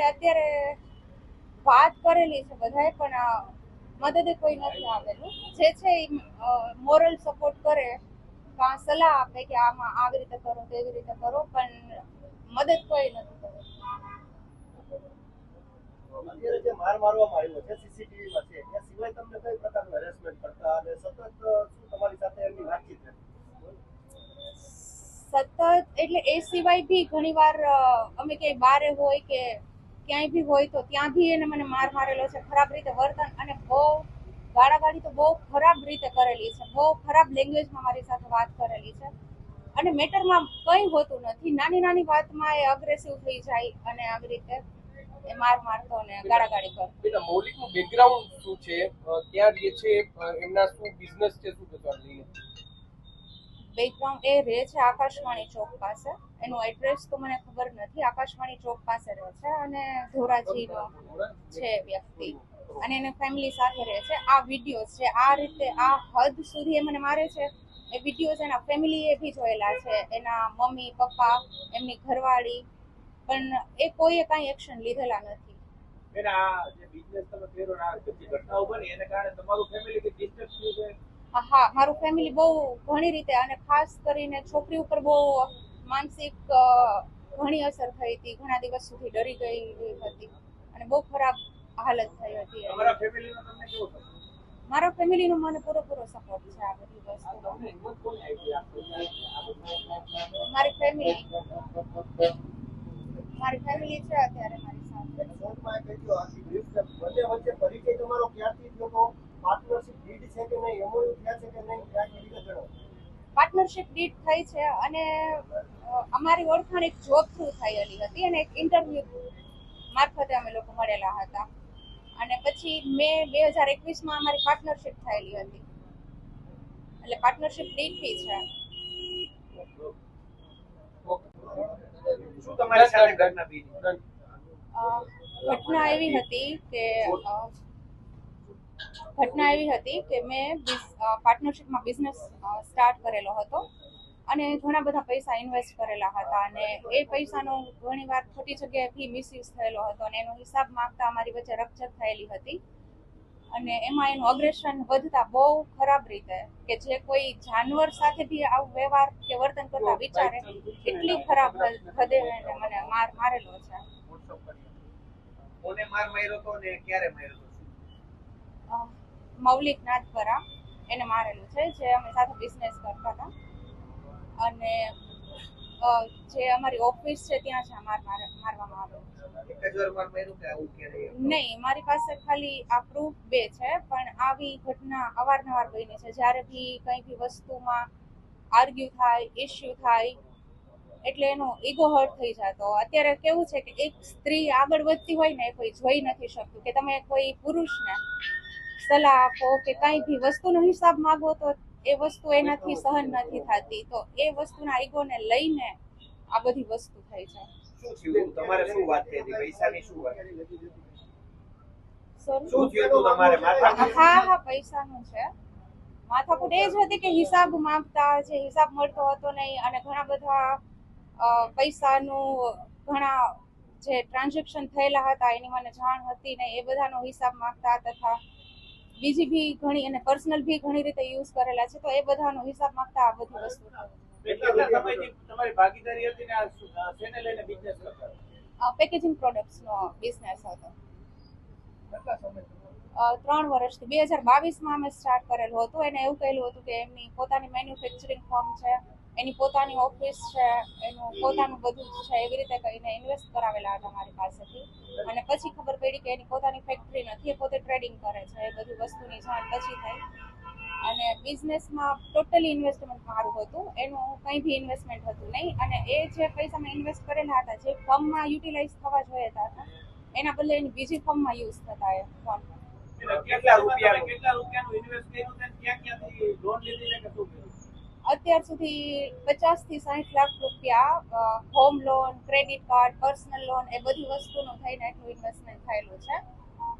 એટલે અત્યારે વાત કરેલી છે બધાએ પણ મદદ કોઈ નથી આવેલું. જે છે એ મોરલ સપોર્ટ કરે કાં સલાહ આપે કે આમાં આવી રીતે કરો તેવી રીતે કરો પણ મદદ કોઈ નથી કરે. અત્યારે જે માર મારવામાં આવ્યો છે સીસીટીવીમાં છે એ સિવાય તમને કઈ પ્રકારનું હેરેસમેન્ટ કરતા અને સતત શું તમારી સાથે એમની વાતચીત સતત એટલે એ સિવાય બી ઘણીવાર વાર અમે ક્યાંય બારે હોય કે ક્યાંય બી હોય તો ત્યાં બી એને મને માર મારેલો છે, ખરાબ રીતે વર્તન અને બહુ ગાળાગાળી તો બહુ ખરાબ રીતે કરેલી છે, બહુ ખરાબ લેંગ્વેજમાં મારી સાથે વાત કરેલી છે. અને મેટરમાં કંઈ હોતું નથી, નાની નાની વાતમાં એ અગ્રેસિવ થઈ જાય અને આવી રીતે એ માર મારતો અને ગાળાગાળી કરતો બેટા, મૌલિકનું બેકગ્રાઉન્ડ શું છે? ત્યાં જે છે એમના શું બિઝનેસ છે, શું પ્રકાર લઈને બેકગ્રાઉન્ડ એ રહે છે આકાશવાણી ચોક પાસે. એનું એડ્રેસ તો મને ખબર નથી. આકાશવાણી ચોક પાસે રહે છે અને ધોરાજીનો છે વ્યક્તિ. અને એને ફેમિલી સાથે રહે છે. આ વિડીયોઝ છે. આ રીતે આ હદ સુધી એ મને મારે છે. એ વિડીયોઝ એના ફેમિલીએ બી જોયેલા છે. એના મમ્મી, પપ્પા, એમની ઘરવાળી. પણ એ કોઈએ કાંઈ એક્શન લીધેલા નથી. બેન, આ જે બિઝનેસ તમે કર્યો આ ઘટનાઓ બની, એને કારણે તમારું ફેમિલી કે ડિસ્ટર્બ થયું છે. હા, મારું ફેમિલી બહુ ઘણી રીતે અને ખાસ કરીને છોકરી ઉપર બહુ માનસિક ઘણી અસર થઈ હતી. ઘણા દિવસ સુધી ડરી ગઈ હતી અને બહુ ખરાબ હાલત થઈ હતી? મારા ફેમિલીનો મને પૂરેપૂરો સપોર્ટ છે આ બધી આ મારી ફેમિલી મારી ફેમિલી છે અત્યારે મારી સાથે શોર્ટમાં કહી દો આખી brief કે બંને વચ્ચે પરિચય તમારો ક્યારથી થયો તો પાર્ટનરશિપ ડીડ છે કે નહીં એમઓયુ થયા છે કે નહીં ક્યાંક વિગત જણાવો પાર્ટનરશિપ ડીડ થઈ છે અને અમારી ઓળખાણ એક જોબ થ્રુ થયેલી હતી અને એક ઇન્ટરવ્યુ મારફતે અમે લોકો મળેલા હતા. અને પછી મે બે હજાર એકવીસમાં અમારી પાર્ટનરશિપ થયેલી હતી. એટલે પાર્ટનરશિપ ડીડથી છે. ઘટના એવી હતી કે ઘટના એવી હતી કે મેં પાર્ટનરશિપમાં બિઝનેસ સ્ટાર્ટ કરેલો હતો. અને ઘણા બધા પૈસા ઇન્વેસ્ટ કરેલા હતા અને એ પૈસાનો ઘણી વાર ખોટી જગ્યાએથી મિસયુઝ થયેલો હતો અને એનો હિસાબ માંગતા અમારી વચ્ચે રકઝક થયેલી હતી. અને એમાં એનું અગ્રેશન વધતા બહુ ખરાબ રીતે કે જે કોઈ જાનવર સાથે બી આવું વ્યવહાર કે વર્તન કરતા વિચારે એટલી ખરાબ હદ- મને માર, મારેલો છે. કોને માર માર્યો તો ને ક્યારે માર્યો મૌલિક નાથપરા એને મારેલું છે, જે અમે સાથે બિઝનેસ કરતા હતા. અને જે અમારી ઓફિસ છે ત્યાં જ માર માર- મારવામાં આવું નહીં, મારી પાસે ખાલી આ પ્રૂફ બે છે, પણ આવી ઘટના અવારનવાર બની છે. જ્યારે બી કંઈ બી વસ્તુમાં આર્ગ્યુ થાય ઇશ્યુ થાય, એટલે એનો ઈગો હર્ટ થઈ જતો. અત્યારે કેવું છે કે એક સ્ત્રી આગળ વધતી હોય ને કોઈ જોઈ નથી શકતું. કે તમે કોઈ પુરુષને સલાહ આપો કે કાંઈ બી વસ્તુનો હિસાબ માગો તો એ વસ્તુ એનાથી સહન નથી થતી. તો એ વસ્તુના ઈગોને લઈને આ બધી વસ્તુ થાય છે. તમારે શું વાત થઈ હતી? પૈસાની શું વાત શું થયું હતું તમારે? માથા હા હા પૈસાનું છે. માથાકૂટ એ જ હતી કે હિસાબ માંગતા જે હિસાબ મળતો હતો નહીં અને ઘણા બધા પૈસાનું ઘણા જે ટ્રાન્ઝેક્શન થયેલા હતા એની મને જાણ હતી નહીં એ બધાનો હિસાબ માંગતા તથા બીજી બી ઘણી અને પર્સનલ બી ઘણી રીતે યુઝ કરેલા છે. તો એ બધાનો હિસાબ માંગતા આ બધી વસ્તુ. પેકેજિંગ પ્રોડક્ટ્સનો બિઝનેસ હતો ત્રણ વર્ષથી. બે હજાર બાવીસમાં અમે સ્ટાર્ટ કરેલું હતું. એને એવું કહેલું હતું કે એમની પોતાની મેન્યુફેક્ચરિંગ ફોર્મ છે. એની પોતાની ઓફિસ છે, એનું પોતાનું બધું જ છે, એવી રીતે કહીને ઇન્વેસ્ટ કરાવેલા હતા મારી પાસેથી. અને પછી ખબર પડી કે એની પોતાની ફેક્ટરી નથી, એ પોતે ટ્રેડિંગ કરે છે, એ બધી વસ્તુની જાણ પછી થઈ. અને બિઝનેસમાં ટોટલી ઇન્વેસ્ટમેન્ટ મારું હતું, એનું કંઈ બી ઇન્વેસ્ટમેન્ટ હતું નહીં. અને એ જે પૈસા મેં ઇન્વેસ્ટ કરેલા હતા, જે ફર્મમાં યુટિલાઇઝ થવા જોઈએ હતા, એના બદલે એની બીજી ફર્મમાં યુઝ થતા એ ફોન કેટલા રૂપિયા, કેટલા રૂપિયાનું ઇન્વેસ્ટ કર્યું છે ક્યાં ક્યાંથી લોન લીધી છે કે શું અત્યાર સુધી પચાસથી સાઠ લાખ રૂપિયા home loan credit card personal loan એ બધી વસ્તુનું થઈને એટલું ઇન્વેસ્ટમેન્ટ થયેલું છે.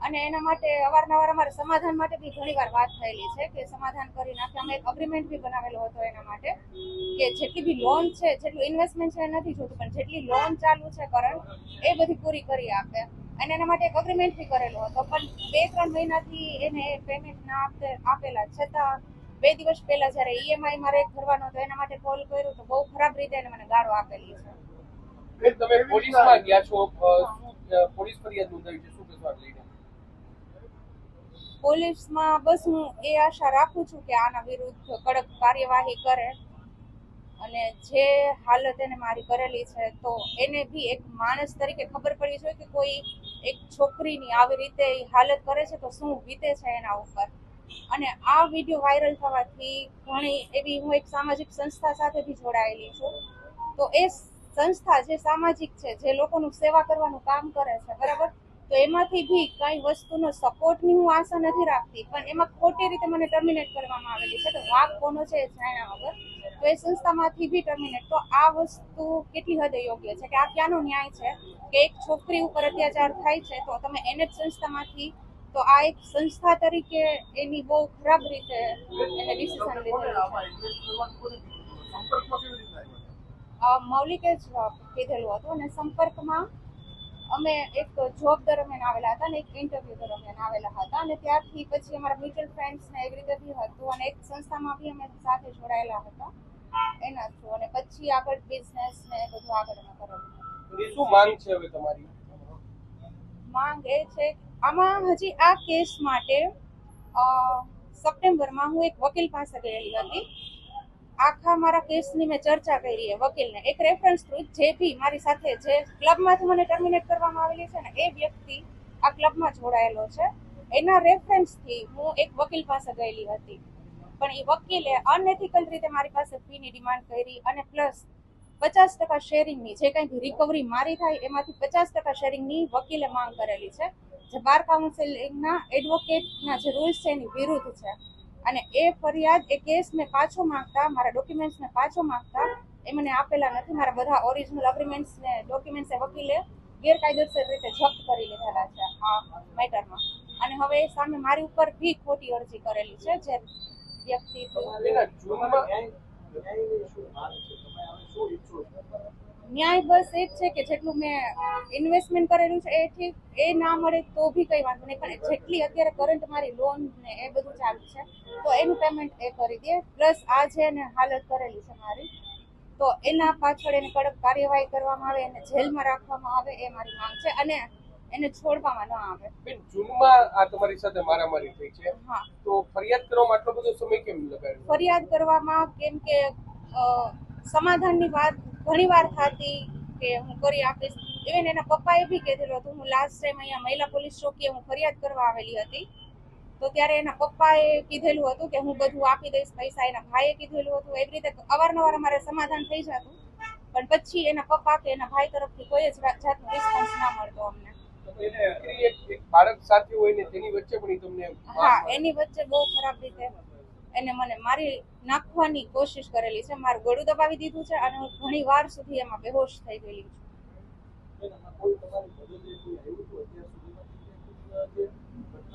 અને એના માટે અવારનવાર અમારે સમાધાન માટે બી ઘણીવાર વાત થયેલી છે કે સમાધાન કરી નાખે અમે એક અગ્રીમેન્ટ બી બનાવેલો હતો એના માટે કે જેટલી બી લોન છે, જેટલું ઇન્વેસ્ટમેન્ટ છે એ નથી જોતું, પણ જેટલી લોન ચાલુ છે કરંટ એ બધી પૂરી કરી આપે. અને એના માટે એક અગ્રીમેન્ટ બી કરેલો હતો. પણ બે ત્રણ મહિનાથી એને પેમેન્ટ ના આપેલા છતાં બે દિવસ પહેલા જ્યારે ઈએમઆઈ મારે ભરવાનો હતો એના માટે કોલ કર્યો તો બહુ ખરાબ રીતે એને મને ગાળો આપેલી છે. તમે પોલીસમાં ગયા છો પોલીસ ફરિયાદ નોંધાવી છે શું કહેવા લઈને? પોલીસમાં બસ હું એ આશા રાખું છું કે આના વિરુદ્ધ કડક કાર્યવાહી કરે અને જે હાલત એને મારી કરેલી છે તો એને બી એક માણસ તરીકે ખબર પડવી જોઈએ કે કોઈ એક છોકરીની આવી રીતે હાલત કરે છે તો શું વીતે છે એના ઉપર? અને આ વીડિયો વાયરલ થવાથી ઘણી એવી હું એક સામાજિક સંસ્થા સાથે બી જોડાયેલી છું. તો એ સંસ્થા જે સામાજિક છે, જે લોકોનું સેવા કરવાનું કામ કરે છે, બરાબર? તો એમાંથી બી કઈ વસ્તુનો સપોર્ટની હું આશા નથી રાખતી, પણ એમાં ખોટી રીતે મને ટર્મિનેટ કરવામાં આવેલી છે. તો વાક કોનો છે જાણ્યા વગર. તો એ સંસ્થામાંથી બી ટર્મિનેટ તો આ વસ્તુ કેટલી હદે યોગ્ય છે? કે આ ક્યાંનો ન્યાય છે? કે એક છોકરી ઉપર અત્યાચાર થાય છે, તો તમે એને જ સંસ્થામાંથી તો આ એક સંસ્થા તરીકે એની બહુ ખરાબ રીતે એને ડિસિઝન લીધેલું મૌલિકે જ કીધેલું હતું અને સંપર્કમાં અમે એક જોબ દરમિયાન આવેલા હતા અને એક ઇન્ટરવ્યુ દરમિયાન આવેલા હતા અને ત્યારથી પછી અમારા મ્યુચ્યુઅલ ફ્રેન્ડ્સ ને એવી રીતે બી હતું અને એક સંસ્થામાં બી અમે સાથે જોડાયેલા હતા. એના થ્રુ અને પછી આગળ બિઝનેસ ને બધું આગળ અમે કરેલું. શું માંગ છે હવે તમારી? માંગ એ છે આમાં હજી આ કેસ માટે સપ્ટેમ્બરમાં હું એક વકીલ પાસે ગયેલી હતી. આખા મારા કેસની મેં ચર્ચા કરી એ વકીલને. એક રેફરન્સ થ્રુ જે બી મારી સાથે જે ક્લબમાંથી મને ટર્મિનેટ કરવામાં આવેલી છે ને, એ વ્યક્તિ આ ક્લબમાં જોડાયેલો છે. એના રેફરન્સથી હું એક વકીલ પાસે ગયેલી હતી. પણ એ વકીલે અનએથિકલ રીતે મારી પાસે ફીની ડિમાન્ડ કરી અને પ્લસ પચાસ ટકા શેરિંગની જે કંઈ રિકવરી મારી થાય એમાંથી પચાસ ટકા શેરિંગની વકીલે માંગ કરેલી છે. જે બાર કાઉન્સિલિંગના એડવોકેટના જે રૂલ્સ છે એની વિરુદ્ધ છે. અને એ ફરિયાદ એ કેસ મેં પાછો માંગતા મારા ડોક્યુમેન્ટ્સ મેં પાછો માંગતા એ મને આપેલા નથી. મારા બધા ઓરિજિનલ અગ્રીમેન્ટ્સ ને ડોક્યુમેન્ટ્સ એ વકીલે ગેરકાયદેસર રીતે જપ્ત કરી લીધેલા છે આ મેટરમાં અને હવે સામે મારી ઉપર બી ખોટી અરજી કરેલી છે જે વ્યક્તિ ન્યાય બસ એ જ છે કે જેટલું મેં ઇન્વેસ્ટમેન્ટ કરેલું છે એ એ ના મળે તો બી કંઈ વાંધો નહીં. પણ જેટલી અત્યારે કરંટ મારી લોન ને એ બધું ચાલુ છે તો એનું પેમેન્ટ એ કરી દે પ્લસ આ છે ને હાલત કરેલી છે મારી તો એના પાછળ એને કડક કાર્યવાહી કરવામાં આવે એને જેલમાં રાખવામાં આવે એ મારી માંગ છે અને એને છોડવામાં ન આવે. બેન જૂનમાં આ તમારી સાથે મારામારી થઈ છે. હા. તો ફરિયાદ કરવામાં આટલો બધો સમય કેમ લગાડ્યો? ફરિયાદ કરવામાં કેમ કે સમાધાનની વાત ઘણી વાર થતી કે હું કરી આપીશ. ઇવન એના પપ્પાએ બી કીધેલું હતું હું લાસ્ટ ટાઈમ અહીંયા મહિલા પોલીસ ચોકીએ હું ફરિયાદ કરવા આવેલી હતી. તો ત્યારે એના પપ્પાએ કીધેલું હતું કે હું બધું આપી દઈશ પૈસા. એના ભાઈએ કીધેલું હતું એવી રીતે અવારનવાર અમારે સમાધાન થઈ જતું. પણ પછી એના પપ્પા કે એના ભાઈ તરફથી કોઈ જ જાતનો રિસ્પોન્સ ના મળતો અમને. બાળક સાથે હોય ને તેની વચ્ચે પણ તમને હા એની વચ્ચે બહુ ખરાબ રીતે એને મને મારી નાખવાની કોશિશ કરેલી છે. મારું ગળું દબાવી દીધું છે અને હું ઘણી વાર સુધી એમાં બેહોશ થઈ ગયેલી છું.